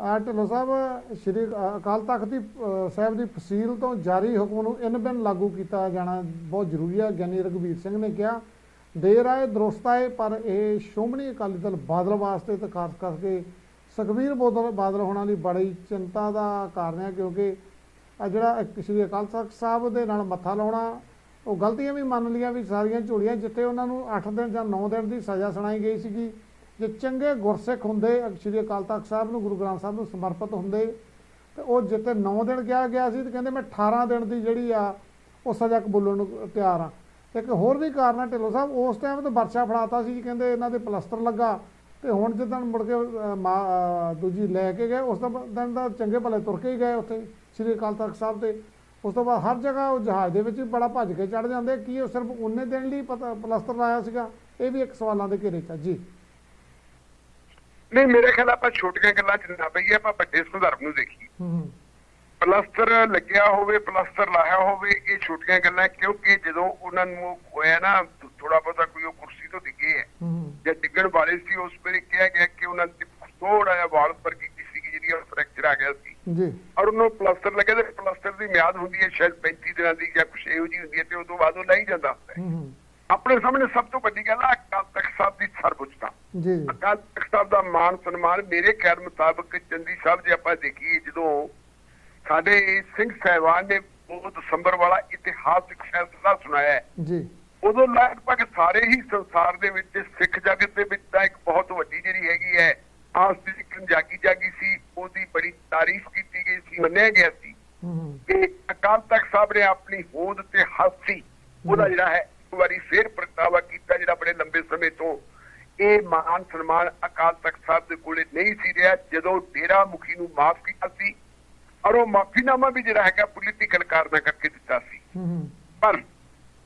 ਆ ਢਿੱਲੋਂ ਸਾਹਿਬ, ਸ਼੍ਰੀ ਅਕਾਲ ਤਖਤ ਦੀ ਸਾਹਿਬ ਦੀ ਫਸੀਲ ਤੋਂ ਜਾਰੀ ਹੁਕਮ ਨੂੰ ਇਨ ਬਿਨ ਲਾਗੂ ਕੀਤਾ ਜਾਣਾ ਬਹੁਤ ਜ਼ਰੂਰੀ ਹੈ ਗਿਆਨੀ ਰਘਵੀਰ ਸਿੰਘ ਨੇ ਕਿਹਾ ਦੇਰ ਆਏ ਦਰੁਸਤ ਆਏ, ਪਰ ਇਹ ਸ਼੍ਰੋਮਣੀ ਅਕਾਲੀ ਦਲ ਬਾਦਲ ਵਾਸਤੇ ਤੇ ਖਾਸ ਕਰਕੇ ਸੁਖਬੀਰ ਬੋਦਲ ਬਾਦਲ ਹੋਣਾ ਦੀ ਬੜੀ ਚਿੰਤਾ ਦਾ ਕਾਰਨ ਹੈ ਕਿਉਂਕਿ ਆ ਜਿਹੜਾ ਸ਼੍ਰੀ ਅਕਾਲ ਤਖਤ ਸਾਹਿਬ ਦੇ ਨਾਲ ਮੱਥਾ ਲਾਉਣਾ, ਉਹ ਗਲਤੀਆਂ ਵੀ ਮੰਨ ਲਈਆਂ ਵੀ ਸਾਰੀਆਂ ਝੋਲੀਆਂ, ਜਿੱਥੇ ਉਹਨਾਂ ਨੂੰ 8 ਦਿਨ ਜਾਂ 9 ਦਿਨ ਦੀ ਸਜ਼ਾ ਸੁਣਾਈ ਗਈ ਸੀਗੀ। ਜੇ ਚੰਗੇ ਗੁਰਸਿੱਖ ਹੁੰਦੇ, ਸ਼੍ਰੀ ਅਕਾਲ ਤਖਤ ਸਾਹਿਬ ਨੂੰ, ਗੁਰੂ ਗ੍ਰੰਥ ਸਾਹਿਬ ਨੂੰ ਸਮਰਪਿਤ ਹੁੰਦੇ, ਤੇ ਉਹ ਜਿੱਤੇ 9 ਦਿਨ ਕਿਹਾ ਗਿਆ ਸੀ ਤੇ ਕਹਿੰਦੇ ਮੈਂ 18 ਦਿਨ ਦੀ ਜਿਹੜੀ ਆ, ਉਹ ਸਜ਼ਾ ਕਬੂਲਣ ਨੂੰ ਤਿਆਰ ਆ। ਇੱਕ ਹੋਰ ਵੀ ਕਾਰਨ ਹੈ ਢਿੱਲੋਂ ਸਾਹਿਬ, ਉਸ ਟਾਈਮ ਤੇ ਵਰਸ਼ਾ ਫੜਾਤਾ ਸੀ ਜੀ, ਕਹਿੰਦੇ ਇਹਨਾਂ ਦੇ ਪਲਸਟਰ ਲੱਗਾ, ਤੇ ਹੁਣ ਜਿੱਦਣ ਮੁੜ ਕੇ ਮਾ- ਦੂਜੀ ਲੈ ਕੇ ਗਏ, ਉਸ ਤੋਂ ਦਿਨ ਦਾ ਚੰਗੇ ਭਲੇ ਤੁਰ ਕੇ ਹੀ ਗਏ ਉੱਥੇ, ਸ਼੍ਰੀ ਅਕਾਲ ਤਖਤ ਸਾਹਿਬ ਤੇ। ਉਸ ਤੋਂ ਬਾਅਦ ਹਰ ਜਗ੍ਹਾ ਉਹ ਜਹਾਜ਼ ਦੇ ਵਿੱਚ ਵੀ ਬੜਾ ਭੱਜ ਕੇ ਚੜ ਜਾਂਦੇ, ਕੀ ਉਹ ਸਿਰਫ ਉਹਨੇ ਦਿਨ ਲਈ ਪਤਾ ਪਲਸਟਰ ਲਾਇਆ ਸੀਗਾ? ਇਹ ਵੀ ਇੱਕ ਸਵਾਲਾਂ ਦੇ ਘੇਰੇ 'ਚ ਆ। ਜੀ। ਨਹੀਂ ਮੇਰੇ ਖਿਆਲ ਆਪਾਂ ਛੋਟੀਆਂ ਗੱਲਾਂ ਚ ਨਾ ਪਈਏ ਆਪਾਂ ਵੱਡੇ ਸੰਦਰਭ ਨੂੰ ਦੇਖੀਏ। ਹੂੰ ਪਲਸਟਰ ਲੱਗਿਆ ਹੋਵੇ ਪਲਸਟਰ ਲਾਇਆ ਹੋਵੇ ਇਹ ਛੋਟੀਆਂ ਗੱਲਾਂ ਕਿਉਂਕਿ ਜਦੋਂ ਉਹਨਾਂ ਨੂੰ ਹੋਇਆ ਨਾ ਥੋੜਾ ਬਹੁਤਾ ਕੋਈ ਉਹ ਕੁਰਸੀ ਤੋਂ ਡਿੱਗੇ ਹੈ। ਜਾਂ ਡਿੱਗਣ ਵਾਲੇ ਸੀ ਉਸ ਵੇਲੇ ਕਿਹਾ ਗਿਆ ਕਿ ਉਹਨਾਂ ਦੀ ਥੋੜਾ ਜਿਹਾ ਵਾਲ ਵਰਗੀ ਕਿਸੇ ਦੀ ਜਿਹੜੀ ਫ੍ਰੈਕਚਰ ਆ ਗਿਆ ਸੀ। ਜੀ। ਔਰ ਉਹਨੂੰ ਪਲਸਟਰ ਲੱਗੇ ਤੇ ਪਲਸਟਰ ਦੀ ਮਿਆਦ ਹੁੰਦੀ ਹੈ ਸ਼ਾਇਦ 35 ਦਿਨਾਂ ਦੀ ਜਾਂ ਕੁਛ ਇਹੋ ਜਿਹੀ ਹੁੰਦੀ ਹੈ ਤੇ ਉਦੋਂ ਬਾਅਦ ਉਹ ਲਈ ਜਾਂਦਾ। ਹੁੰਦਾ ਆਪਣੇ ਸਾਹਮਣੇ ਸਭ ਤੋਂ ਵੱਡੀ ਗੱਲ ਹੈ ਅਕਾਲ ਤਖਤ ਸਾਹਿਬ ਦੀ ਸਰਵਉੱਚਤਾ। ਜੀ ਜੀ। ਅਕਾਲ ਸਾਹਿਬ ਦਾ ਮਾਨ ਸਨਮਾਨ ਮੇਰੇ ਖਿਆਲ ਮੁਤਾਬਕ ਚੰਦੀ ਸਾਹਿਬ ਜੇ ਆਪਾਂ ਦੇਖੀਏ ਜਦੋਂ ਸਾਡੇ ਸਿੰਘ ਸਹਿਬਾਨ ਨੇ ਉਹ ਦਸੰਬਰ ਵਾਲਾ ਇਤਿਹਾਸਕ ਫੈਸਲਾ ਸੁਣਾਇਆ ਜੀ। ਉਦੋਂ ਲਗਭਗ ਸਾਰੇ ਹੀ ਸੰਸਾਰ ਦੇ ਵਿੱਚ ਸਿੱਖ ਜਗਤ ਦੇ ਵਿੱਚ ਤਾਂ ਇੱਕ ਬਹੁਤ ਵੱਡੀ ਜਿਹੜੀ ਹੈਗੀ ਹੈ ਆਸ ਦੀ ਜਾਗੀ ਜਾਗੀ ਸੀ ਉਹਦੀ ਬੜੀ ਤਾਰੀਫ ਕੀਤੀ ਗਈ ਸੀ ਮੰਨਿਆ ਗਿਆ ਸੀ। ਕਿ ਅਕਾਲ ਤਖਤ ਸਾਹਿਬ ਨੇ ਆਪਣੀ ਹੋਂਦ ਤੇ ਹਾਸੀ ਉਹਦਾ ਜਿਹੜਾ ਹੈ ਇੱਕ ਵਾਰੀ ਫੇਰ ਪ੍ਰਗਟਾਵਾ ਕੀਤਾ ਜਿਹੜਾ ਬੜੇ ਲੰਬੇ ਸਮੇਂ ਤੋਂ ਇਹ ਮਾਨ ਸਨਮਾਨ ਅਕਾਲ ਤਖਤ ਸਾਹਿਬ ਦੇ ਕੋਲੇ ਨਹੀਂ ਸੀ ਰਿਹਾ ਜਦੋਂ ਡੇਰਾ ਮੁਖੀ ਨੂੰ ਮਾਫ ਕੀਤਾ ਸੀ ਔਰ ਉਹ ਮਾਫੀਨਾਮਾ ਵੀ ਜਿਹੜਾ ਹੈਗਾ ਪੋਲੀਟੀਕਲ ਕਾਰਨਾਂ ਕਰਕੇ ਦਿੱਤਾ ਸੀ। ਪਰ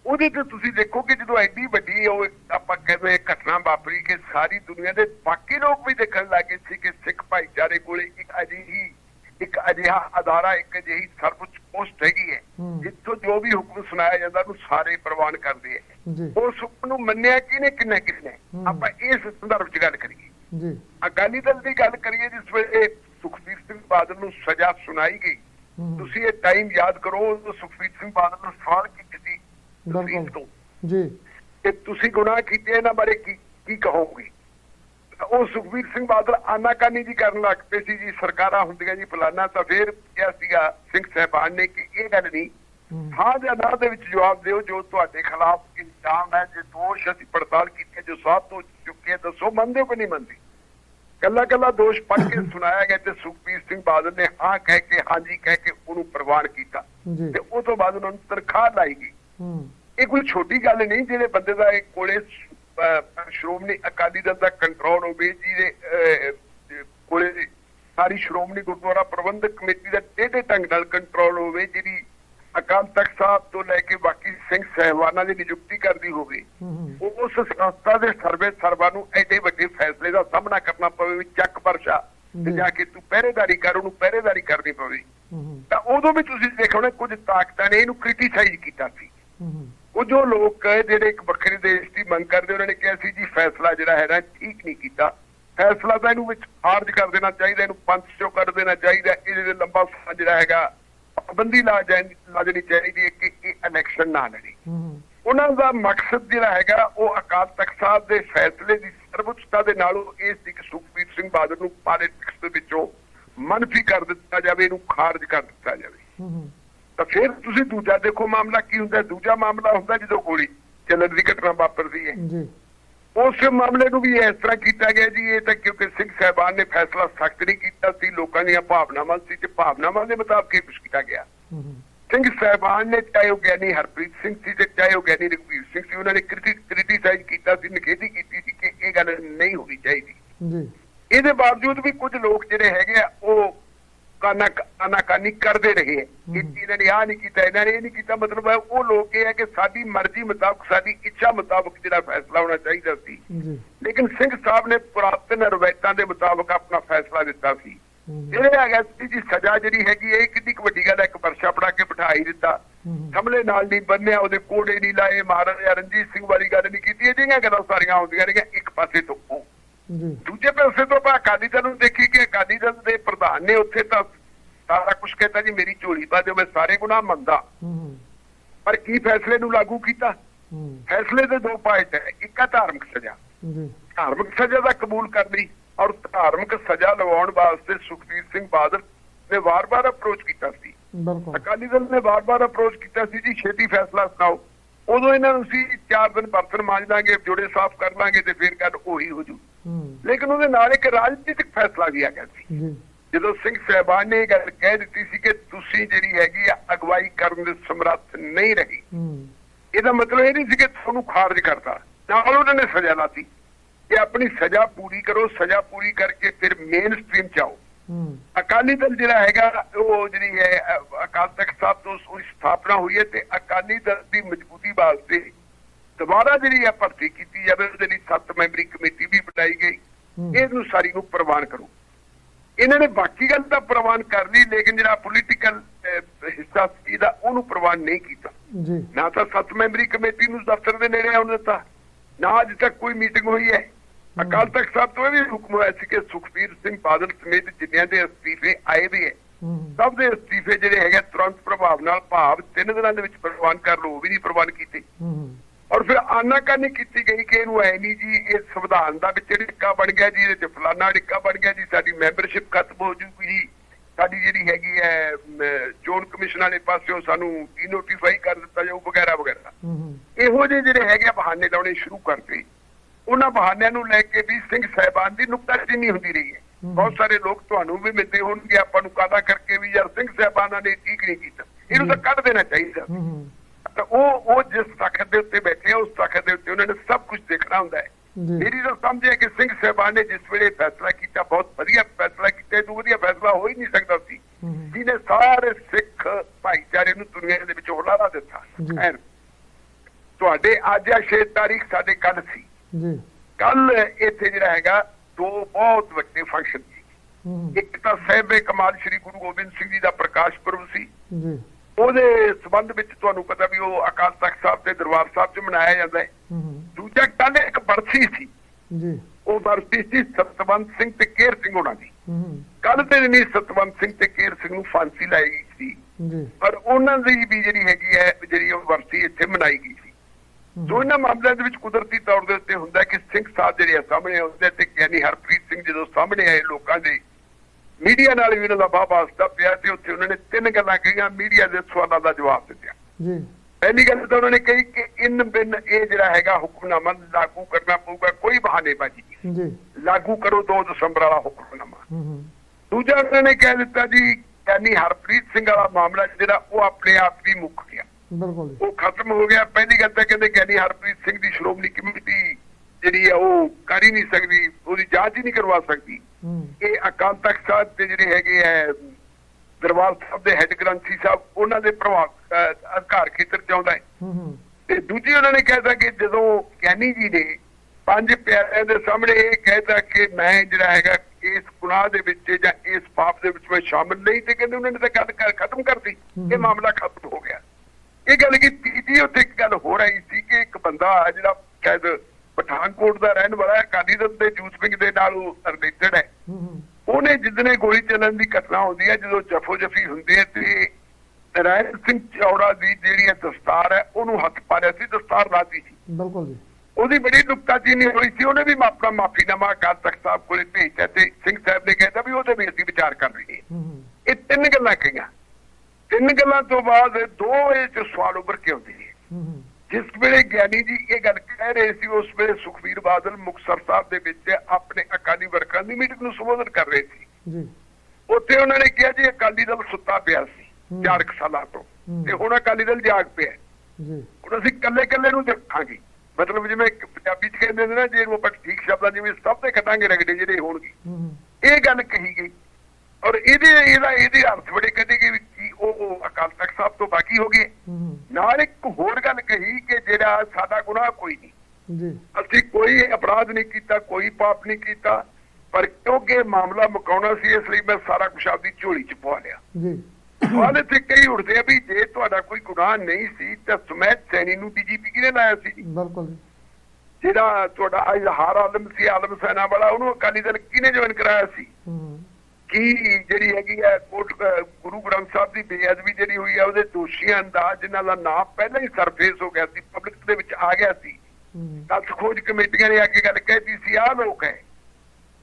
ਉਹਦੇ ਤੇ ਤੁਸੀਂ ਦੇਖੋ ਕਿ ਜਦੋਂ ਐਡੀ ਵੱਡੀ ਉਹ ਆਪਾਂ ਕਹਿੰਦੇ ਘਟਨਾ ਵਾਪਰੀ ਕਿ ਸਾਰੀ ਦੁਨੀਆ ਦੇ ਬਾਕੀ ਲੋਕ ਵੀ ਦੇਖਣ ਲੱਗੇ ਸੀ ਕਿ ਸਿੱਖ ਭਾਈਚਾਰੇ ਕੋਲੇ ਇੱਕ ਅਜਿਹੀ ਇੱਕ ਅਜਿਹਾ ਅਦਾਰਾ ਇੱਕ ਅਜਿਹੀ ਸਰਵਉੱਚ ਪੋਸਟ ਹੈਗੀ ਹੈ। ਜਿੱਥੋਂ ਜੋ ਵੀ ਹੁਕਮ ਸੁਣਾਇਆ ਜਾਂਦਾ ਉਹਨੂੰ ਸਾਰੇ ਪ੍ਰਵਾਨ ਕਰਦੇ ਹੈ। ਉਸ ਹੁਕਮ ਨੂੰ ਮੰਨਿਆ ਕਿੰਨੇ ਕਿੰਨੇ ਹੂੰ। ਆਪਾਂ ਇਸ ਸੰਦਰਭ 'ਚ ਗੱਲ ਕਰੀਏ। ਜੀ। ਅਕਾਲੀ ਦਲ ਦੀ ਗੱਲ ਕਰੀਏ ਜਿਸ ਵੇਲੇ ਸੁਖਬੀਰ ਸਿੰਘ ਬਾਦਲ ਨੂੰ ਸਜ਼ਾ ਸੁਣਾਈ ਗਈ ਤੁਸੀਂ ਇਹ ਟਾਈਮ ਯਾਦ ਕਰੋ ਉਦੋਂ ਸੁਖਬੀਰ ਸਿੰਘ ਬਾਦਲ ਨੂੰ ਸਵਾਲ ਕੀਤੀ ਸੀ ਬਿਲਕੁਲ। ਜੀ। ਕਿ ਤੁਸੀਂ ਗੁਨਾਹ ਕੀਤੇ ਇਹਨਾਂ ਬਾਰੇ ਕੀ ਕੀ ਕਹੋਗੇ? ਉਹ ਸੁਖਬੀਰ ਸਿੰਘ ਬਾਦਲ ਆਨਾਕਾਨੀ ਜੀ ਕਰਨ ਲੱਗ ਪਏ ਸੀ ਜੀ ਸਰਕਾਰਾਂ ਹੁੰਦੀਆਂ ਜੀ ਫਲਾਨਾ ਤਾਂ ਫੇਰ ਕਿਹਾ ਸੀਗਾ ਸਿੰਘ ਸਹਿਬਾਨ ਨੇ ਕਿ ਇਹ ਗੱਲ ਨਹੀਂ। ਹੂੰ। ਜਾਂ ਨਾ ਦੇ ਵਿੱਚ ਜਵਾਬ ਦਿਓ ਜੋ ਤੁਹਾਡੇ ਖਿਲਾਫ ਇਲਜ਼ਾਮ ਹੈ ਜੇ ਦੋਸ਼ ਅਸੀਂ ਪੜਤਾਲ ਕੀਤੀ ਜੋ ਸਾਬਤ ਹੋ ਚੁੱਕੇ ਦੱਸੋ ਮੰਨਦੇ ਹੋ ਕਿ ਨਹੀਂ ਮੰਨਦੇ? ਕੱਲਾ ਕੱਲਾ ਦੋਸ਼ ਪੜ੍ਹ ਕੇ ਸੁਣਾਇਆ ਗਿਆ ਤੇ ਸੁਖਬੀਰ ਸਿੰਘ ਬਾਦਲ ਨੇ ਹਾਂ ਕਹਿ ਕੇ ਹਾਂਜੀ ਕਹਿ ਕੇ ਉਹਨੂੰ ਪ੍ਰਵਾਨ ਕੀਤਾ। ਜੀ। ਤੇ ਉਹ ਤੋਂ ਬਾਅਦ ਉਹਨਾਂ ਨੂੰ ਤਨਖਾਹ ਲਾਈ ਗਈ। ਇਹ ਕੋਈ ਛੋਟੀ ਗੱਲ ਨਹੀਂ ਜਿਹੜੇ ਬੰਦੇ ਦਾ ਇਹ ਕੋਲੇ ਸ਼੍ਰੋਮਣੀ ਅਕਾਲੀ ਦਲ ਦਾ ਕੰਟਰੋਲ ਹੋਵੇ ਜਿਹਦੇ ਅਹ, ਕੋਲੇ ਸਾਰੀ ਸ਼੍ਰੋਮਣੀ ਗੁਰਦੁਆਰਾ ਪ੍ਰਬੰਧਕ ਕਮੇਟੀ ਦਾ ਟੇਢੇ ਢੰਗ ਨਾਲ ਕੰਟਰੋਲ ਹੋਵੇ ਜਿਹੜੀ ਅਕਾਲ ਤਖਤ ਸਾਹਿਬ ਤੋਂ ਲੈ ਕੇ ਬਾਕੀ ਸਿੰਘ ਸਹਿਬਾਨਾਂ ਦੀ ਨਿਯੁਕਤੀ ਕਰਦੀ ਹੋਵੇ ਉਸ ਸੰਸਥਾ ਦੇ ਸਰਵੇ ਸਰਵਾਂ ਨੂੰ ਐਡੇ ਵੱਡੇ ਫੈਸਲੇ ਦਾ ਸਾਹਮਣਾ ਕਰਨਾ ਪਵੇ ਵੀ ਚੱਕ ਪਰਸ਼ਾ ਤੇ ਜੀ। ਕੇ ਤੂੰ ਪਹਿਰੇਦਾਰੀ ਕਰ ਉਹਨੂੰ ਪਹਿਰੇਦਾਰੀ ਕਰਨੀ ਪਵੇ। ਤਾਂ ਉਦੋਂ ਵੀ ਤੁਸੀਂ ਦੇਖੋ ਨਾ ਕੁਝ ਤਾਕਤਾਂ ਨੇ ਇਹਨੂੰ ਕ੍ਰਿਟੀਸਾਈਜ਼ ਕੀਤਾ ਸੀ। ਉਹ ਜੋ ਲੋਕ ਜਿਹੜੇ ਇੱਕ ਵੱਖਰੇ ਦੇਸ਼ ਦੀ ਮੰਗ ਕਰਦੇ ਉਹਨਾਂ ਨੇ ਕਿਹਾ ਸੀ ਜੀ ਫੈਸਲਾ ਜਿਹੜਾ ਹੈ ਨਾ ਠੀਕ ਨਹੀਂ ਕੀਤਾ। ਫੈਸਲਾ ਤਾਂ ਇਹਨੂੰ ਵਿੱਚ ਖਾਰਜ ਕਰ ਦੇਣਾ ਚਾਹੀਦਾ ਇਹਨੂੰ ਪੰਥ ਚੋਂ ਕੱਢ ਦੇਣਾ ਚਾਹੀਦਾ ਇਹਦੇ ਲੰਬਾ ਸਮਾਂ ਜਿਹੜਾ ਹੈਗਾ ਪਾਬੰਦੀ ਲਾ ਜਾਣੀ ਚਾਹੀਦੀ ਹੈ ਕਿ ਇਹ ਇਲੈਕਸ਼ਨ ਨਾ ਲੜੇ। ਉਹਨਾਂ ਦਾ ਮਕਸਦ ਜਿਹੜਾ ਹੈਗਾ ਉਹ ਅਕਾਲ ਤਖਤ ਸਾਹਿਬ ਦੇ ਫੈਸਲੇ ਦੀ ਸਰਵਉੱਚਤਾ ਦੇ ਨਾਲੋਂ ਇਹ ਸੀ ਕਿ ਸੁਖਬੀਰ ਸਿੰਘ ਬਾਦਲ ਨੂੰ ਪੋਲਿਟਿਕਸ ਦੇ ਵਿੱਚੋਂ ਮਨਫੀ ਕਰ ਦਿੱਤਾ ਜਾਵੇ ਇਹਨੂੰ ਖਾਰਜ ਕਰ ਦਿੱਤਾ ਜਾਵੇ। ਤਾਂ ਫਿਰ ਤੁਸੀਂ ਦੂਜਾ ਦੇਖੋ ਮਾਮਲਾ ਕੀ ਹੁੰਦਾ। ਦੂਜਾ ਮਾਮਲਾ ਹੁੰਦਾ ਜਦੋਂ ਗੋਲੀ ਚੱਲਣ ਦੀ ਘਟਨਾ ਵਾਪਰਦੀ ਹੈ। ਜੀ। ਉਸ ਮਾਮਲੇ ਨੂੰ ਵੀ ਇਸ ਤਰ੍ਹਾਂ ਕੀਤਾ ਗਿਆ ਜੀ ਇਹ ਤਾਂ ਕਿਉਂਕਿ ਸਿੰਘ ਸਾਹਿਬਾਨ ਨੇ ਫੈਸਲਾ ਸਖਤ ਨਹੀਂ ਕੀਤਾ ਸੀ ਲੋਕਾਂ ਦੀਆਂ ਭਾਵਨਾਵਾਂ ਸੀ ਤੇ ਭਾਵਨਾਵਾਂ ਦੇ ਮੁਤਾਬਕ ਹੀ ਕੁਛ ਕੀਤਾ ਗਿਆ। ਸਿੰਘ ਸਾਹਿਬਾਨ ਨੇ ਚਾਹੇ ਉਹ ਗਿਆਨੀ ਹਰਪ੍ਰੀਤ ਸਿੰਘ ਸੀ ਤੇ ਚਾਹੇ ਉਹ ਗਿਆਨੀ ਰਘਵੀਰ ਸਿੰਘ ਸੀ ਉਹਨਾਂ ਨੇ ਕ੍ਰਿਟੀਸਾਈਜ਼ ਕੀਤਾ ਸੀ ਨਿਖੇਧੀ ਕੀਤੀ ਸੀ ਕਿ ਇਹ ਗੱਲ ਨਹੀਂ ਹੋਣੀ ਚਾਹੀਦੀ। ਜੀ। ਇਹਦੇ ਬਾਵਜੂਦ ਵੀ ਕੁਝ ਲੋਕ ਜਿਹੜੇ ਹੈਗੇ ਅਨਾਕਾਨੀ ਕਰਦੇ ਰਹੇ ਹੈ। ਕਿ ਇਹਨਾਂ ਨੇ ਆਹ ਨਹੀਂ ਕੀਤਾ ਇਹਨਾਂ ਨੇ ਇਹ ਨਹੀਂ ਕੀਤਾ। ਮਤਲਬ ਹੈ ਉਹ ਲੋਕ ਇਹ ਹੈ ਕਿ ਸਾਡੀ ਮਰਜ਼ੀ ਮੁਤਾਬਕ ਸਾਡੀ ਇੱਛਾ ਮੁਤਾਬਕ ਜਿਹੜਾ ਫੈਸਲਾ ਹੋਣਾ ਚਾਹੀਦਾ ਸੀ। ਜੀ। ਲੇਕਿਨ ਸਿੰਘ ਸਾਹਿਬ ਨੇ ਪੁਰਾਤਨ ਰਵਾਇਤਾਂ ਦੇ ਮੁਤਾਬਕ ਆਪਣਾ ਫੈਸਲਾ ਦਿੱਤਾ ਸੀ। ਜਿਹੜੇ ਸੀ ਜੀ ਸਜ਼ਾ ਜਿਹੜੀ ਹੈਗੀ ਇਹ ਕਿੰਨੀ ਵੱਡੀ ਗੱਲ ਹੈ ਇੱਕ ਵਰਸ਼ਾ ਪੜਾ ਕੇ ਬਿਠਾ ਹੀ ਦਿੱਤਾ। ਥੰਮਲੇ ਨਾਲ ਨਹੀਂ ਬੰਨਿਆ ਉਹਦੇ ਕੋੜੇ ਨਹੀਂ ਲਾਏ ਮਹਾਰਾਜਾ ਰਣਜੀਤ ਸਿੰਘ ਵਾਲੀ ਗੱਲ ਨਹੀਂ ਕੀਤੀ। ਇਹ ਜਿਹੀਆਂ ਗੱਲਾਂ ਸਾਰੀਆਂ ਹੁੰਦੀਆਂ ਨੇ ਇੱਕ ਪਾਸੇ ਤੋਂ ਦੂਜੇ ਪਾਸੇ ਤੋਂ ਆਪਾਂ ਅਕਾਲੀ ਦਲ ਨੂੰ ਦੇਖੀ ਕਿ ਅਕਾਲੀ ਦਲ ਦੇ ਪ੍ਰਧਾਨ ਨੇ ਉੱਥੇ ਤਾਂ ਸਾਰਾ ਕੁਝ ਕਹਿੰਦਾ ਜੀ ਮੇਰੀ ਝੋਲੀ ਪਾ ਦਿਓ ਮੈਂ ਸਾਰੇ ਗੁਨਾਹ ਮੰਨਦਾ। ਪਰ ਕੀ ਫੈਸਲੇ ਨੂੰ ਲਾਗੂ ਕੀਤਾ? ਫੈਸਲੇ ਦੇ ਦੋ ਪਾਰਟ ਹੈ। ਇੱਕ ਹੈ ਧਾਰਮਿਕ ਸਜ਼ਾ। ਜੀ। ਧਾਰਮਿਕ ਸਜ਼ਾ ਦਾ ਕਬੂਲ ਕਰਨੀ ਔਰ ਧਾਰਮਿਕ ਸਜ਼ਾ ਲਵਾਉਣ ਵਾਸਤੇ ਸੁਖਬੀਰ ਸਿੰਘ ਬਾਦਲ ਨੇ ਵਾਰ-ਵਾਰ ਅਪਰੋਚ ਕੀਤਾ ਸੀ। ਬਿਲਕੁਲ। ਅਕਾਲੀ ਦਲ ਨੇ ਵਾਰ-ਵਾਰ ਅਪਰੋਚ ਕੀਤਾ ਸੀ ਜੀ ਛੇਤੀ ਫੈਸਲਾ ਸੁਣਾਓ। ਉਦੋਂ ਇਹਨਾਂ ਨੂੰ ਸੀ ਚਾਰ ਦਿਨ ਬਰਤਨ ਮਾਂਜ ਲਾਂਗੇ ਜੋੜੇ ਸਾਫ਼ ਕਰ ਲਾਂਗੇ ਤੇ ਫਿਰ ਗੱਲ ਉਹੀ ਹੋ ਜੂ। ਲੇਕਿਨ ਉਹਦੇ ਨਾਲ ਇੱਕ ਰਾਜਨੀਤਿਕ ਫੈਸਲਾ ਵੀ ਆ ਗਿਆ ਸੀ। ਜੀ। ਜਦੋਂ ਸਿੰਘ ਸਾਹਿਬਾਨ ਨੇ ਇਹ ਗੱਲ ਕਹਿ ਦਿੱਤੀ ਸੀ ਕਿ ਤੁਸੀਂ ਜਿਹੜੀ ਹੈਗੀ ਆ ਅਗਵਾਈ ਕਰਨ ਦੇ ਸਮਰੱਥ ਨਹੀਂ ਰਹੀ। ਇਹਦਾ ਮਤਲਬ ਇਹ ਨਹੀਂ ਸੀ ਕਿ ਤੁਹਾਨੂੰ ਖਾਰਜ ਕਰਤਾ। ਨਾਲ ਉਹਨਾਂ ਨੇ ਸਜ਼ਾ ਲਾਤੀ ਕਿ ਆਪਣੀ ਸਜ਼ਾ ਪੂਰੀ ਕਰੋ ਸਜ਼ਾ ਪੂਰੀ ਕਰਕੇ ਫਿਰ ਮੇਨ ਸਟ੍ਰੀਮ ਚ ਆਓ। ਅਕਾਲੀ ਦਲ ਜਿਹੜਾ ਹੈਗਾ ਉਹ ਜਿਹੜੀ ਹੈ ਅਕਾਲ ਤਖਤ ਸਾਹਿਬ ਤੋਂ ਉਹਦੀ ਸਥਾਪਨਾ ਹੋਈ ਹੈ ਤੇ ਅਕਾਲੀ ਦਲ ਦੀ ਮਜ਼ਬੂਤੀ ਵਾਸਤੇ ਦੁਬਾਰਾ ਜਿਹੜੀ ਹੈ ਭਰਤੀ ਕੀਤੀ ਜਾਵੇ ਉਹਦੇ ਲਈ ਸੱਤ ਮੈਂਬਰੀ ਕਮੇਟੀ ਵੀ ਬਣਾਈ ਗਈ। ਇਹਨੂੰ ਸਾਰੀ ਨੂੰ ਪ੍ਰਵਾਨ ਕਰੋ। ਇਹਨਾਂ ਨੇ ਬਾਕੀ ਗੱਲ ਤਾਂ ਪ੍ਰਵਾਨ ਕਰ ਲਈ ਲੇਕਿਨ ਜਿਹੜਾ ਪੋਲੀਟੀਕਲ ਹਿੱਸਾ ਸੀ ਇਹਦਾ ਉਹਨੂੰ ਪ੍ਰਵਾਨ ਨਹੀਂ ਕੀਤਾ। ਜੀ। ਨਾ ਤਾਂ ਸੱਤ ਮੈਂਬਰੀ ਕਮੇਟੀ ਨੂੰ ਦਫ਼ਤਰ ਦੇ ਨੇੜੇ ਆਉਣ ਦਿੱਤਾ ਨਾ ਅੱਜ ਤੱਕ ਕੋਈ ਮੀਟਿੰਗ ਹੋਈ ਹੈ। ਅਕਾਲ ਤਖਤ ਸਾਹਿਬ ਤੋਂ ਇਹ ਵੀ ਹੁਕਮ ਹੋਇਆ ਸੀ ਕਿ ਸੁਖਬੀਰ ਸਿੰਘ ਬਾਦਲ ਸਮੇਤ ਜਿੰਨਿਆਂ ਦੇ ਅਸਤੀਫੇ ਆਏ ਵੀ ਹੈ। ਸਭ ਦੇ ਅਸਤੀਫੇ ਜਿਹੜੇ ਹੈਗੇ ਤੁਰੰਤ ਪ੍ਰਭਾਵ ਨਾਲ ਭਾਵ ਤਿੰਨ ਦਿਨਾਂ ਦੇ ਵਿੱਚ ਪ੍ਰਵਾਨ ਕਰ ਲਓ ਉਹ ਵੀ ਨਹੀਂ ਪ੍ਰਵਾਨ ਕੀਤੇ। ਔਰ ਫਿਰ ਆਨਾਕਾਨੀ ਕੀਤੀ ਗਈ ਕਿ ਇਹਨੂੰ ਐ ਨਹੀਂ ਜੀ ਇਹ ਸੰਵਿਧਾਨ ਦਾ ਵਿੱਚ ਡਿੱਕਾ ਬਣ ਗਿਆ ਜੀ ਇਹਦੇ ਚ ਫਲਾਨਾ ਡਿੱਕਾ ਬਣ ਗਿਆ ਜੀ ਸਾਡੀ ਮੈਂਬਰਸ਼ਿਪ ਖਤਮ ਹੋ ਜੂਗੀ ਜੀ। ਸਾਡੀ ਜਿਹੜੀ ਹੈਗੀ ਹੈ ਚੋਣ ਕਮਿਸ਼ਨ ਵਾਲੇ ਪਾਸਿਓਂ ਸਾਨੂੰ ਡੀ ਨੋਟੀਫਾਈ ਕਰ ਦਿੱਤਾ ਜਾਊ ਵਗੈਰਾ ਵਗੈਰਾ। ਇਹੋ ਜਿਹੇ ਜਿਹੜੇ ਹੈਗੇ ਬਹਾਨੇ ਲਾਉਣੇ ਸ਼ੁਰੂ ਕਰਤੇ ਉਹਨਾਂ ਬਹਾਨਿਆਂ ਨੂੰ ਲੈ ਕੇ ਵੀ ਸਿੰਘ ਸਾਹਿਬਾਨ ਦੀ ਨੁਕਤਾਚੀਨੀ ਹੁੰਦੀ ਰਹੀ ਹੈ। ਬਹੁਤ ਸਾਰੇ ਲੋਕ ਤੁਹਾਨੂੰ ਵੀ ਮਿਲਦੇ ਹੋਣਗੇ ਆਪਾਂ ਨੂੰ ਕਾਦਾ ਕਰਕੇ ਵੀ ਯਾਰ ਸਿੰਘ ਸਾਹਿਬਾਨਾਂ ਨੇ ਠੀਕ ਨਹੀਂ ਕੀਤਾ ਇਹਨੂੰ ਤਾਂ ਕੱਢ ਦੇਣਾ ਚਾਹੀਦਾ ਹੂੰ ਹੂੰ ਤਾਂ ਉਹ ਉਹ ਜਿਸ ਤਖਤ ਦੇ ਉੱਤੇ ਬੈਠੇ ਆ ਉਸ ਤਖਤ ਦੇ ਉੱਤੇ ਉਹਨਾਂ ਨੇ ਸਭ ਕੁਝ ਦੇਖਣਾ ਹੁੰਦਾ ਹੈ ਜੀ ਮੇਰੀ ਤਾਂ ਸਮਝ ਹੈ ਕਿ ਸਿੰਘ ਸਾਹਿਬਾਨ ਨੇ ਜਿਸ ਵੇਲੇ ਫੈਸਲਾ ਕੀਤਾ ਬਹੁਤ ਵਧੀਆ ਫੈਸਲਾ ਕੀਤਾ ਇਹ ਤੋਂ ਵਧੀਆ ਫੈਸਲਾ ਹੋ ਹੀ ਨਹੀਂ ਸਕਦਾ ਸੀ। ਜਿਹਨੇ ਸਾਰੇ ਸਿੱਖ ਭਾਈਚਾਰੇ ਨੂੰ ਦੁਨੀਆ ਦੇ ਵਿੱਚ ਹੁਲਾਰਾ ਦਿੱਤਾ। ਤੁਹਾਡੇ ਅੱਜ ਆ 6 ਤਾਰੀਖ ਸਾਡੇ ਕੱਲ ਸੀ। ਜੀ। ਕੱਲ ਇੱਥੇ ਜਿਹੜਾ ਹੈਗਾ ਦੋ ਬਹੁਤ ਵੱਡੇ ਫੰਕਸ਼ਨ ਸੀ। ਇੱਕ ਤਾਂ ਸਾਹਿਬੇ ਕਮਾਲ ਸ੍ਰੀ ਗੁਰੂ ਗੋਬਿੰਦ ਸਿੰਘ ਜੀ ਦਾ ਪ੍ਰਕਾਸ਼ ਪੁਰਬ ਸੀ। ਜੀ। ਉਹਦੇ ਸਬੰਧ ਵਿੱਚ ਤੁਹਾਨੂੰ ਪਤਾ ਵੀ ਉਹ ਅਕਾਲ ਤਖਤ ਸਾਹਿਬ ਤੇ ਦਰਬਾਰ ਸਾਹਿਬ 'ਚ ਮਨਾਇਆ ਜਾਂਦਾ ਹੂੰ, ਦੂਜਾ ਕੱਲ ਇੱਕ ਬਰਸੀ ਸੀ। ਜੀ। ਉਹ ਬਰਸੀ ਸੀ ਸਤਵੰਤ ਸਿੰਘ ਤੇ ਕੇਰ ਸਿੰਘ ਹੋਣਾ ਦੀ ਕੱਲ ਤੇ ਨਹੀਂ ਸਤਵੰਤ ਸਿੰਘ ਤੇ ਕੇਰ ਸਿੰਘ ਨੂੰ ਫਾਂਸੀ ਲਾਈ ਗਈ ਸੀ। ਪਰ ਉਹਨਾਂ ਦੀ ਵੀ ਜਿਹੜੀ ਹੈਗੀ ਹੈ ਜਿਹੜੀ ਉਹ ਵਰਸੀ ਇੱਥੇ ਮਨਾਈ ਗਈ ਸੀ। ਸੋ ਇਹਨਾਂ ਮਾਮਲਿਆਂ ਦੇ ਵਿੱਚ ਕੁਦਰਤੀ ਤੌਰ ਦੇ ਉੱਤੇ ਹੁੰਦਾ ਕਿ ਸਿੰਘ ਸਾਹਿਬ ਜਿਹੜੇ ਆ ਸਾਹਮਣੇ ਆਉਂਦੇ ਤੇ ਗਿਆਨੀ ਹਰਪ੍ਰੀਤ ਸਿੰਘ ਜਦੋਂ ਸਾਹਮਣੇ ਆਏ ਲੋਕਾਂ ਦੇ ਮੀਡੀਆ ਨਾਲ ਵੀ ਉਹਨਾਂ ਦਾ ਬਾਬਾ ਵਾਸਤਾ ਪਿਆ ਤੇ ਉੱਥੇ ਉਹਨਾਂ ਨੇ ਤਿੰਨ ਗੱਲਾਂ ਕਹੀਆਂ ਮੀਡੀਆ ਦੇ ਸਵਾਲਾਂ ਦਾ ਜਵਾਬ ਦਿੱਤਾ। ਜੀ। ਪਹਿਲੀ ਗੱਲ ਤਾਂ ਉਹਨਾਂ ਨੇ ਕਹੀ ਕਿ ਇਨ ਬਿਨ ਇਹ ਜਿਹੜਾ ਹੈਗਾ ਹੁਕਮਨਾਮਾ ਲਾਗੂ ਕਰਨਾ ਪਊਗਾ ਕੋਈ ਬਹਾਨੇਬਾਜ਼ੀ ਜੀ। ਲਾਗੂ ਕਰੋ 2 ਦਸੰਬਰ ਵਾਲਾ ਹੁਕਮਨਾਮਾ। ਦੂਜਾ ਉਹਨਾਂ ਨੇ ਕਹਿ ਦਿੱਤਾ ਜੀ ਗਿਆਨੀ ਹਰਪ੍ਰੀਤ ਸਿੰਘ ਵਾਲਾ ਮਾਮਲਾ ਜਿਹੜਾ ਉਹ ਆਪਣੇ ਆਪ ਹੀ ਮੁੱਕ ਗਿਆ। ਬਿਲਕੁਲ ਉਹ ਖਤਮ ਹੋ ਗਿਆ। ਪਹਿਲੀ ਗੱਲ ਤਾਂ ਕਹਿੰਦੇ ਗਿਆਨੀ ਹਰਪ੍ਰੀਤ ਸਿੰਘ ਦੀ ਸ਼੍ਰੋਮਣੀ ਕਮੇਟੀ ਜਿਹੜੀ ਆ ਉਹ ਕਰ ਹੀ ਨਹੀਂ ਸਕਦੀ ਉਹਦੀ ਜਾਂਚ ਹੀ ਨਹੀਂ ਕਰਵਾ ਸਕਦੀ। ਇਹ ਅਕਾਲ ਤਖਤ ਸਾਹਿਬ ਦੇ ਜਿਹੜੇ ਹੈਗੇ ਆ ਦਰਬਾਰ ਸਾਹਿਬ ਦੇ ਹੈੱਡ ਗ੍ਰੰਥੀ ਸਾਹਿਬ ਉਹਨਾਂ ਦੇ ਪ੍ਰਭਾਵ ਅਧਿਕਾਰ ਖੇਤਰ ਚ ਆਉਂਦਾ ਹੈ। ਤੇ ਦੂਜੀ ਉਹਨਾਂ ਨੇ ਕਹਿਤਾ ਕਿ ਜਦੋਂ ਗਿਆਨੀ ਜੀ ਨੇ ਪੰਜ ਪਿਆਰਿਆਂ ਦੇ ਸਾਹਮਣੇ ਇਹ ਕਹਿਤਾ ਕਿ ਮੈਂ ਜਿਹੜਾ ਹੈਗਾ ਇਸ ਗੁਨਾਹ ਦੇ ਵਿੱਚ ਜਾਂ ਇਸ ਪਾਪ ਦੇ ਵਿੱਚ ਮੈਂ ਸ਼ਾਮਿਲ ਨਹੀਂ ਤੇ ਕਹਿੰਦੇ ਉਹਨਾਂ ਨੇ ਤਾਂ ਗੱਲ ਕਰ- ਖਤਮ ਕਰਤੀ। ਇਹ। ਮਾਮਲਾ ਖਤਮ ਹੋ ਗਿਆ। ਇਹ ਗੱਲ ਕੀ ਤੀਜੀ ਉੱਥੇ ਇੱਕ ਗੱਲ ਹੋ ਰਹੀ ਸੀ ਕਿ ਇੱਕ ਬੰਦਾ ਆ ਜਿਹੜਾ ਸ਼ਾਇਦ ਪਠਾਨਕੋਟ ਦਾ ਰਹਿਣ ਵਾਲਾ ਹੈ ਦਲ ਦੇ ਜੂਸ ਸਿੰਘ ਦੇ ਨਾਲ ਉਹ ਰਿਲੇਟਡ ਹੂੰ, ਉਹਨੇ ਜਿੱਦਨੇ ਗੋਲੀ ਚੱਲਣ ਦੀ ਘਟਨਾ ਹੁੰਦੀ ਹੈ ਜਦੋਂ ਜਫੋ ਜਫੀ ਹੁੰਦੀ ਹੈ ਤੇ ਨਰਾਇਣ ਸਿੰਘ ਚੌੜਾ ਦੀ ਜਿਹੜੀ ਦਸਤਾਰ ਹੈ ਉਹਨੂੰ ਹੱਥ ਪਾ ਲਿਆ ਸੀ ਦਸਤਾਰ ਲਾਤੀ ਸੀ। ਬਿਲਕੁਲ ਜੀ। ਉਹਦੀ ਬੜੀ ਨੁਕਤਾਚੀਨੀ ਹੋਈ ਸੀ ਉਹਨੇ ਵੀ ਆਪਣਾ ਮਾਫੀਨਾਮਾ ਅਕਾਲ ਤਖਤ ਸਾਹਿਬ ਕੋਲੇ ਭੇਜਿਆ ਤੇ ਸਿੰਘ ਸਾਹਿਬ ਨੇ ਕਹਿਤਾ ਵੀ ਉਹਦੇ ਵੀ ਅਸੀਂ ਵਿਚਾਰ ਕਰ ਲਈਏ। ਇਹ ਤਿੰਨ ਗੱਲਾਂ ਕਹੀਆਂ। ਤਿੰਨ ਗੱਲਾਂ ਤੋਂ ਬਾਅਦ ਦੋ ਇਹ ਚ ਸਵਾਲ ਉੱਭਰ ਕੇ ਆਉਂਦੇ ਹੂੰ, ਜਿਸ ਵੇਲੇ ਗਿਆਨੀ ਜੀ ਇਹ ਗੱਲ ਕਹਿ ਰਹੇ ਸੀ ਉਸ ਵੇਲੇ ਸੁਖਬੀਰ ਬਾਦਲ ਮੁਕਤਸਰ ਸਾਹਿਬ ਦੇ ਵਿੱਚ ਆਪਣੇ ਅਕਾਲੀ ਵਰਕਰਾਂ ਦੀ ਮੀਟਿੰਗ ਨੂੰ ਸੰਬੋਧਨ ਕਰ ਰਹੇ ਸੀ। ਜੀ। ਉੱਥੇ ਉਹਨਾਂ ਨੇ ਕਿਹਾ ਜੀ ਅਕਾਲੀ ਦਲ ਸੁੱਤਾ ਪਿਆ ਸੀ। ਚਾਰ ਕੁ ਸਾਲਾਂ ਤੋਂ। ਤੇ ਹੁਣ ਅਕਾਲੀ ਦਲ ਜਾਗ ਪਿਆ। ਜੀ। ਹੁਣ ਅਸੀਂ ਕੱਲੇ ਕੱਲੇ ਨੂੰ ਦੇਖਾਂਗੇ। ਮਤਲਬ ਜਿਵੇਂ ਇੱਕ ਪੰਜਾਬੀ ਚ ਕਹਿੰਦੇ ਨੇ ਨਾ ਜੇ ਉਹ ਆਪਾਂ ਠੀਕ ਸ਼ਬਦਾਂ ਜਿਵੇਂ ਸਭ ਤੇ ਕਟਾਂਗੇ ਰਗੜੇ ਜਿਹੜੇ ਹੋਣਗੇ। ਇਹ ਗੱਲ ਕਹੀ ਗਈ। ਔਰ ਇਹਦੇ ਇਹਦਾ ਇਹਦੇ ਅਰਥ ਬੜੇ ਗਏ ਵੀ ਕੀ ਉਹ ਅਕਾਲ ਤਖਤ ਸਾਹਿਬ ਤੋਂ ਬਾਕੀ ਹੋ ਗਏ। ਨਾਲ ਇੱਕ ਹੋਰ ਗੱਲ ਕਹੀ ਕਿ ਜਿਹੜਾ ਸਾਡਾ ਗੁਨਾਹ ਕੋਈ ਨਹੀਂ। ਜੀ। ਅਸੀਂ ਕੋਈ ਅਪਰਾਧ ਨਹੀਂ ਕੀਤਾ ਕੋਈ ਪਾਪ ਨਹੀਂ ਕੀਤਾ ਪਰ ਕਿਉਂਕਿ ਮਾਮਲਾ ਮੁਕਾਉਣਾ ਸੀ ਇਸ ਲਈ ਮੈਂ ਸਾਰਾ ਕੁਝ ਆਪਦੀ ਝੋਲੀ ਚ ਪਵਾ ਲਿਆ। ਜੀ। ਸਵਾਲ ਇੱਥੇ ਕਈ ਉੱਠਦੇ ਆ ਵੀ ਜੇ ਤੁਹਾਡਾ ਕੋਈ ਗੁਨਾਹ ਨਹੀਂ ਸੀ ਤਾਂ ਸੁਮੇਧ ਸੈਣੀ ਨੂੰ ਡੀਜੀਪੀ ਕਿਹਨੇ ਲਾਇਆ ਸੀ? ਬਿਲਕੁਲ ਜਿਹੜਾ ਤੁਹਾਡਾ ਇਜ਼ਹਾਰ ਆਲਮ ਸੀ ਆਲਮ ਸੈਨਾ ਵਾਲਾ ਉਹਨੂੰ ਅਕਾਲੀ ਦਲ ਕਿਹਨੇ ਜੁਆਇਨ ਕਰਾਇਆ ਸੀ? ਹੂੰ। ਕੀ ਜਿਹੜੀ ਹੈਗੀ ਹੈ ਕੋਟ ਗੁਰੂ ਗ੍ਰੰਥ ਸਾਹਿਬ ਦੀ ਬੇਅਦਬੀ ਜਿਹੜੀ ਹੋਈ ਹੈ ਉਹਦੇ ਦੋਸ਼ੀਆਂ ਦਾ ਜਿਨ੍ਹਾਂ ਦਾ ਨਾਮ ਪਹਿਲਾਂ ਹੀ ਸਰਫੇਸ ਹੋ ਗਿਆ ਸੀ ਪਬਲਿਕ ਦੇ ਵਿੱਚ ਆ ਗਿਆ ਸੀ। ਤੱਥ ਖੋਜ ਕਮੇਟੀਆਂ ਨੇ ਆ ਕੇ ਗੱਲ ਕਹਿਤੀ ਸੀ ਆਹ ਲੋਕ ਹੈ।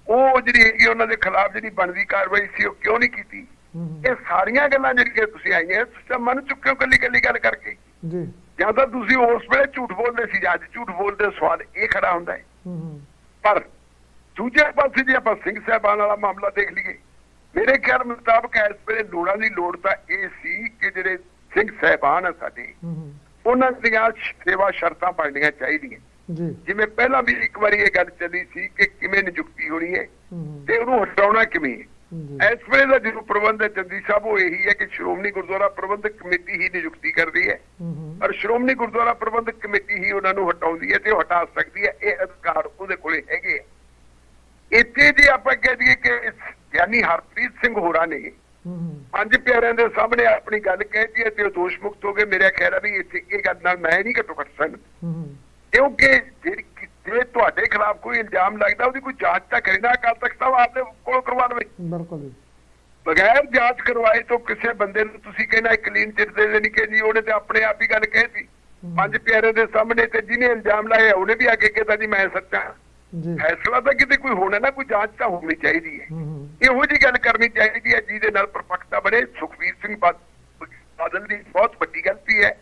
ਉਹ ਜਿਹੜੀ ਹੈਗੀ ਉਹਨਾਂ ਦੇ ਖਿਲਾਫ ਜਿਹੜੀ ਬਣਦੀ ਕਾਰਵਾਈ ਸੀ ਉਹ ਕਿਉਂ ਨਹੀਂ ਕੀਤੀ? ਇਹ ਸਾਰੀਆਂ ਗੱਲਾਂ ਜਿਹੜੀਆਂ ਤੁਸੀਂ ਆਈਆਂ ਤੁਸੀਂ ਮੰਨ ਚੁੱਕੇ ਹੋ ਕੱਲੀ ਕੱਲੀ ਗੱਲ ਕਰਕੇ? ਜੀ। ਜਾਂ ਤਾਂ ਤੁਸੀਂ ਉਸ ਵੇਲੇ ਝੂਠ ਬੋਲਦੇ ਸੀ ਜਾਂ ਅੱਜ ਝੂਠ ਬੋਲਦੇ ਸਵਾਲ ਇਹ ਖੜਾ ਹੁੰਦਾ ਹੂੰ। ਪਰ ਦੂਜੇ ਪਾਸੇ ਜੇ ਆਪਾਂ ਸਿੰਘ ਸਾਹਿਬਾਨ ਵਾਲਾ ਮਾਮਲਾ ਦੇਖ ਲਈਏ ਮੇਰੇ ਖਿਆਲ ਮੁਤਾਬਕ ਇਸ ਵੇਲੇ ਲੋੜਾਂ ਦੀ ਲੋੜ ਤਾਂ ਇਹ ਸੀ ਕਿ ਜਿਹੜੇ ਸਿੰਘ ਸਾਹਿਬਾਨ ਆ ਸਾਡੇ ਉਹਨਾਂ ਦੀਆਂ ਸੇਵਾ ਸ਼ਰਤਾਂ ਬਣਨੀਆਂ ਚਾਹੀਦੀਆਂ। ਜੀ। ਜਿਵੇਂ ਪਹਿਲਾਂ ਵੀ ਇੱਕ ਵਾਰੀ ਇਹ ਗੱਲ ਚੱਲੀ ਸੀ ਕਿ ਕਿਵੇਂ ਨਿਯੁਕਤੀ ਹੋਣੀ ਹੈ ਤੇ ਉਹਨੂੰ ਹਟਾਉਣਾ ਕਿਵੇਂ ਹੈ। ਇਸ ਵੇਲੇ ਦਾ ਜਿਹਨੂੰ ਪ੍ਰਬੰਧ ਹੈ ਚੰਦੀ ਸਾਹਿਬ ਉਹ ਇਹੀ ਹੈ ਕਿ ਸ਼੍ਰੋਮਣੀ ਗੁਰਦੁਆਰਾ ਪ੍ਰਬੰਧਕ ਕਮੇਟੀ ਹੀ ਨਿਯੁਕਤੀ ਕਰਦੀ ਹੈ ਪਰ ਸ਼੍ਰੋਮਣੀ ਗੁਰਦੁਆਰਾ ਪ੍ਰਬੰਧਕ ਕਮੇਟੀ ਹੀ ਉਹਨਾਂ ਨੂੰ ਹਟਾਉਂਦੀ ਹੈ ਤੇ ਉਹ ਹਟਾ ਸਕਦੀ ਹੈ। ਇਹ ਅਧਿਕਾਰ ਉਹਦੇ ਕੋਲੇ ਹੈਗੇ ਇੱਥੇ ਜੇ ਆਪਾਂ ਕਹਿ ਦਈਏ ਕਿ ਗਿਆਨੀ ਹਰਪ੍ਰੀਤ ਸਿੰਘ ਹੋਰਾਂ ਨੇ ਪੰਜ ਪਿਆਰਿਆਂ ਦੇ ਸਾਹਮਣੇ ਆਪਣੀ ਗੱਲ ਕਹਿਤੀ ਹੈ ਤੇ ਉਹ ਦੋਸ਼ ਮੁਕਤ ਹੋ ਗਏ। ਮੇਰਾ ਖਿਆਲ ਹੈ ਵੀ ਇੱਥੇ ਇਹ ਗੱਲ ਨਾਲ ਮੈਂ ਨਹੀਂ ਘੱਟੋ ਘੱਟ ਹੂੰ ਕਿਉਂਕਿ ਜੇ ਤੁਹਾਡੇ ਖਿਲਾਫ ਕੋਈ ਇਲਜ਼ਾਮ ਲੱਗਦਾ ਉਹਦੀ ਕੋਈ ਜਾਂਚ ਤਾਂ ਕਰੇ ਨਾ ਅਕਾਲ ਤਖਤ ਸਾਹਿਬ ਆਪਦੇ ਕੋਲ ਕਰਵਾ ਲਵੇ। ਬਿਲਕੁਲ ਬਗੈਰ ਜਾਂਚ ਕਰਵਾਏ ਤੋਂ ਕਿਸੇ ਬੰਦੇ ਨੂੰ ਤੁਸੀਂ ਕਹਿੰਦਾ ਕਲੀਨ ਚਿੱਟ ਦੇ ਦੇਣੀ ਕਿ ਜੀ ਉਹਨੇ ਤੇ ਆਪਣੇ ਆਪ ਹੀ ਗੱਲ ਕਹਿਤੀ ਹੂੰ। ਪੰਜ ਪਿਆਰੇ ਦੇ ਸਾਹਮਣੇ ਤੇ ਜਿਹਨੇ ਇਲਜ਼ਾਮ ਲਾਇਆ ਉਹਨੇ ਵੀ ਆ ਕੇ ਕਿਹਾ ਜੀ ਮੈਂ ਸੱਚਾ। ਫੈਸਲਾ ਤਾਂ ਕਿਤੇ ਕੋਈ ਹੋਣਾ ਨਾ ਕੋਈ ਜਾਂਚ ਤਾਂ ਹੋਣੀ ਚਾਹੀਦੀ ਹੈ। ਇਹੋ ਜੀ ਗੱਲ ਕਰਨੀ ਚਾਹੀਦੀ ਹੈ ਜਿਹਦੇ ਨਾਲ ਪਰਪੱਕਤਾ ਬਣੇ। ਸੁਖਵੀਰ ਸਿੰਘ ਬਾਦਲ ਦੀ ਬਹੁਤ ਵੱਡੀ ਗਲਤੀ ਹੈ।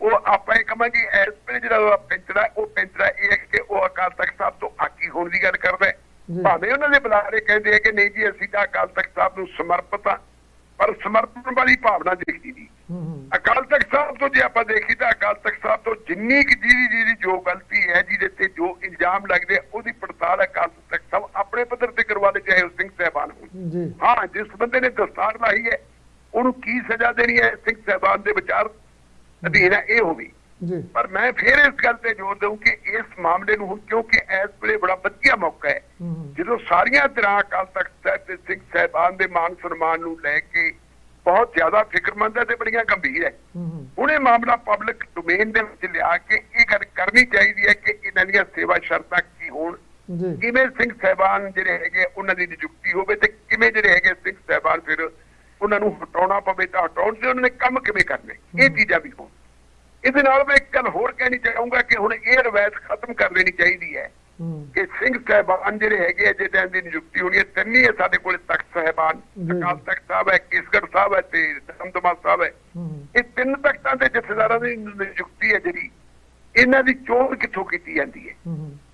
ਉਹ ਆਪਾਂ ਇਹ ਕਹਾਂਗੇ ਇਸ ਵੇਲੇ ਜਿਹੜਾ ਉਹ ਪੈਂਚੜਾ ਉਹ ਪੈਂਚੜਾ ਇਹ ਹੈ ਕਿ ਉਹ ਅਕਾਲ ਤਖਤ ਸਾਹਿਬ ਤੋਂ ਆਕੀ ਹੋਣ ਦੀ ਗੱਲ ਕਰਦਾ ਹੈ। ਜੀ। ਭਾਵੇਂ ਉਹਨਾਂ ਦੇ ਬੁਲਾਰੇ ਕਹਿੰਦੇ ਆ ਕਿ ਨਹੀਂ ਜੀ ਅਸੀਂ ਤਾਂ ਅਕਾਲ ਤਖਤ ਸਾਹਿਬ ਨੂੰ ਸਮਰਪਿਤ ਹਾਂ। ਪਰ ਸਮਰਪਣ ਵਾਲੀ ਭਾਵਨਾ ਹੂੰ ਹੂੰ। ਅਕਾਲ ਤਖਤ ਸਾਹਿਬ ਤੋਂ ਜੇ ਆਪਾਂ ਦੇਖੀ ਤਾਂ ਅਕਾਲ ਤਖਤ ਸਾਹਿਬ ਤੋਂ ਜਿੰਨੀ ਕੁ ਜਿਹਦੀ ਜਿਹਦੀ ਜੋ ਗਲਤੀ ਹੈ ਜਿਹਦੇ ਤੇ ਜੋ ਇਲਜ਼ਾਮ ਲੱਗਦੇ ਉਹਦੀ ਪੜਤਾਲ ਅਕਾਲ ਤਖਤ ਸਾਹਿਬ ਆਪਣੇ ਪੱਧਰ ਤੇ ਕਰਵਾ ਲੈ ਚਾਹੇ ਉਹ ਸਿੰਘ ਸਾਹਿਬਾਨ ਹੋਣ। ਜੀ। ਹਾਂ ਜਿਸ ਬੰਦੇ ਨੇ ਦਸਤਾਰ ਲਾਈ ਹੈ ਉਹਨੂੰ ਕੀ ਸਜ਼ਾ ਦੇਣੀ ਹੈ ਸਿੰਘ ਸਾਹਿਬਾਨ ਦੇ ਵਿਚਾਰ? ਅਧੀਨ ਹੈ ਇਹ ਹੋਵੇ। ਜੀ। ਪਰ ਮੈਂ ਫਿਰ ਇਸ ਗੱਲ ਤੇ ਜ਼ੋਰ ਦਊਂ ਕਿ ਇਸ ਮਾਮਲੇ ਨੂੰ ਕਿਉਂਕਿ ਇਸ ਵੇਲੇ ਬੜਾ ਵਧੀਆ ਮੌਕਾ ਹੂੰ। ਜਦੋਂ ਸਾਰੀਆਂ ਤਰ੍ਹਾਂ ਅਕਾਲ ਤਖਤ ਸਾਹਿਬ ਤੇ ਸਿੰਘ ਸਾਹਿਬਾਨ ਦੇ ਮਾਨ ਸਨਮਾਨ ਨੂੰ ਲੈ ਕੇ ਬਹੁਤ ਜ਼ਿਆਦਾ ਫਿਕਰਮੰਦ ਹੈ ਤੇ ਬੜੀਆਂ ਗੰਭੀਰ ਹੈ। ਹੁਣ ਇਹ ਮਾਮਲਾ ਪਬਲਿਕ ਡੋਮੇਨ ਦੇ ਵਿੱਚ ਲਿਆ ਕੇ ਇਹ ਗੱਲ ਕਰਨੀ ਚਾਹੀਦੀ ਹੈ ਕਿ ਇਹਨਾਂ ਦੀਆਂ ਸੇਵਾ ਸ਼ਰਤਾਂ ਕੀ ਹੋਣ। ਕਿਵੇਂ ਸਿੰਘ ਸਾਹਿਬਾਨ ਜਿਹੜੇ ਹੈਗੇ ਉਹਨਾਂ ਦੀ ਨਿਯੁਕਤੀ ਹੋਵੇ ਤੇ ਕਿਵੇਂ ਜਿਹੜੇ ਹੈਗੇ ਸਿੰਘ ਸਾਹਿਬਾਨ ਫਿਰ ਉਹਨਾਂ ਨੂੰ ਹਟਾਉਣਾ ਪਵੇ ਤਾਂ ਹਟਾਉਣ ਤੇ ਉਹਨਾਂ ਨੇ ਕੰਮ ਕਿਵੇਂ ਕਰਨੇ ਇਹ ਚੀਜ਼ਾਂ ਵੀ ਹੋਣ। ਇਹਦੇ ਨਾਲ ਮੈਂ ਇੱਕ ਗੱਲ ਹੋਰ ਕਹਿਣੀ ਚਾਹੂੰਗਾ ਕਿ ਹੁਣ ਇਹ ਰਵਾਇਤ ਖਤਮ ਕਰ ਦੇਣੀ ਚਾਹੀਦੀ ਹੈ। ਹੂੰ ਕਿ ਸਿੰਘ ਸਾਹਿਬਾਨ ਜਿਹੜੇ ਹੈਗੇ ਆ ਜੇ ਟਾਈਮ ਦੀ ਨਿਯੁਕਤੀ ਹੋਣੀ ਹੈ ਤਿੰਨ ਹੀ ਹੈ ਸਾਡੇ ਕੋਲ ਤਖਤ ਸਾਹਿਬਾਨ। ਅਕਾਲ ਤਖਤ ਸਾਹਿਬ ਹੈ ਕੇਸਗੜ੍ਹ ਸਾਹਿਬ ਹੈ ਤੇ ਦਮਦਮਾ ਸਾਹਿਬ ਹੈ। ਇਹ ਤਿੰਨ ਤਖਤਾਂ ਦੇ ਜਥੇਦਾਰਾਂ ਦੀ ਨਿਯੁਕਤੀ ਹੈ ਜਿਹੜੀ ਇਹਨਾਂ ਦੀ ਚੋਣ ਕਿੱਥੋਂ ਕੀਤੀ ਜਾਂਦੀ ਹੈ?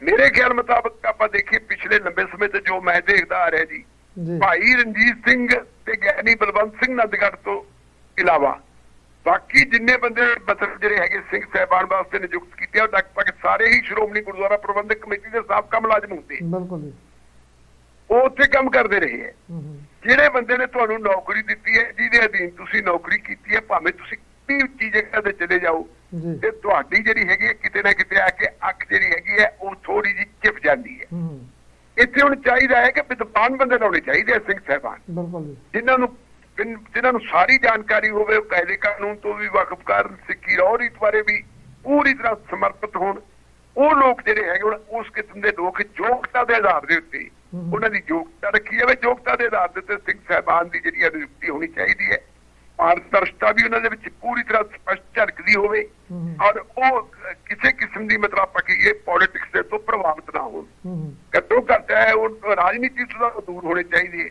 ਮੇਰੇ ਖਿਆਲ ਮੁਤਾਬਕ ਆਪਾਂ ਦੇਖੀਏ ਪਿਛਲੇ ਲੰਬੇ ਸਮੇਂ ਤੋਂ ਜੋ ਮੈਂ ਦੇਖਦਾ ਆ ਰਿਹਾ ਜੀ ਜੀ। ਭਾਈ ਰਣਜੀਤ ਸਿੰਘ ਤੇ ਗਿਆਨੀ ਬਲਵੰਤ ਸਿੰਘ ਨੰਦਗੜ੍ਹ ਤੋਂ ਇਲਾਵਾ ਬਾਕੀ ਜਿੰਨੇ ਬੰਦੇ ਮਤਲਬ ਜਿਹੜੇ ਹੈਗੇ ਸਿੰਘ ਸਾਹਿਬਾਨ ਵਾਸਤੇ ਨਿਯੁਕਤ ਕੀਤੇ ਆ ਉਹ ਲਗਭਗ ਸਾਰੇ ਹੀ ਸ਼੍ਰੋਮਣੀ ਗੁਰਦੁਆਰਾ ਪ੍ਰਬੰਧਕ ਕਮੇਟੀ ਦੇ ਸਾਬਕਾ ਮੁਲਾਜ਼ਮ ਹੁੰਦੇ। ਬਿਲਕੁਲ ਜੀ। ਉਹ ਉੱਥੇ ਕੰਮ ਕਰਦੇ ਰਹੇ ਹੈ ਜਿਹੜੇ ਬੰਦੇ ਨੇ ਤੁਹਾਨੂੰ ਨੌਕਰੀ ਦਿੱਤੀ ਹੈ ਜਿਹਦੇ ਅਧੀਨ ਤੁਸੀਂ ਨੌਕਰੀ ਕੀਤੀ ਹੈ ਭਾਵੇਂ ਤੁਸੀਂ ਕਿੰਨੀ ਉੱਚੀ ਜਗ੍ਹਾ ਤੇ ਚਲੇ ਜਾਓ ਤੇ ਤੁਹਾਡੀ ਜਿਹੜੀ ਹੈਗੀ ਹੈ ਕਿਤੇ ਨਾ ਕਿਤੇ ਆ ਕੇ ਅੱਖ ਜਿਹੜੀ ਹੈਗੀ ਹੈ ਉਹ ਥੋੜੀ ਜਿਹੀ ਚਿਪ ਜਾਂਦੀ ਹੈ। ਇੱਥੇ ਹੁਣ ਚਾਹੀਦਾ ਹੈ ਕਿ ਵਿਦਵਾਨ ਬੰਦੇ ਲਾਉਣੇ ਚਾਹੀਦੇ ਸਿੰਘ ਸਾਹਿਬਾਨ। ਬਿਲਕੁਲ ਜੀ। ਜਿਨ੍ਹਾਂ ਨੂੰ ਜਿਨ੍ਹਾਂ ਨੂੰ ਸਾਰੀ ਜਾਣਕਾਰੀ ਹੋਵੇ ਉਹ ਕਾਇਦੇ ਕਾਨੂੰਨ ਤੋਂ ਵੀ ਵਾਕਿਫ ਕਰਨ ਸਿੱਖੀ ਰੋਹ ਰੀਤ ਬਾਰੇ ਵੀ ਪੂਰੀ ਤਰ੍ਹਾਂ ਸਮਰਪਿਤ ਹੋਣ। ਉਹ ਲੋਕ ਜਿਹੜੇ ਹੈਗੇ ਹੁਣ ਉਸ ਕਿਸਮ ਦੇ ਲੋਕ ਯੋਗਤਾ ਦੇ ਆਧਾਰ ਦੇ ਉੱਤੇ। ਉਹਨਾਂ ਦੀ ਯੋਗਤਾ ਰੱਖੀ ਜਾਵੇ। ਯੋਗਤਾ ਦੇ ਆਧਾਰ ਦੇ ਉੱਤੇ ਸਿੰਘ ਸਾਹਿਬਾਨ ਦੀ ਜਿਹੜੀ ਨਿਯੁਕਤੀ ਹੋਣੀ ਚਾਹੀਦੀ ਹੈ। ਪਾਰਦਰਸ਼ਤਾ ਵੀ ਉਹਨਾਂ ਦੇ ਵਿੱਚ ਪੂਰੀ ਤਰ੍ਹਾਂ ਸਪਸ਼ਟ ਝਲਕਦੀ ਹੋਵੇ। ਔਰ ਉਹ ਕਿਸੇ ਕਿਸਮ ਦੀ ਮਤਲਬ ਆਪਾਂ ਕਹੀਏ ਪੋਲਿਟਿਕਸ ਦੇ ਤੋਂ ਪ੍ਰਭਾਵਿਤ ਨਾ ਹੋਣ। ਘੱਟੋ ਘੱਟ ਹੈ ਉਹ ਰਾਜਨੀਤੀ ਤੋਂ ਦੂਰ ਹੋਣੇ ਚਾਹੀਦੇ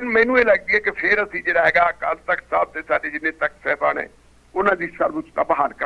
ਮੈਨੂੰ ਇਹ ਲੱਗਦੀ ਹੈ ਕਿ ਫੇਰ ਅਸੀਂ ਜਿਹੜਾ ਹੈਗਾ ਅਕਾਲ ਤਖਤ ਸਾਹਿਬ ਤੇ ਸਾਡੇ ਜਿੰਨੇ ਤਖਤ ਸਾਹਿਬਾਨ ਨੇ ਉਹਨਾਂ ਦੀ ਸਰਵਉੱਚਤਾ ਬਹਾਲ ਕਰ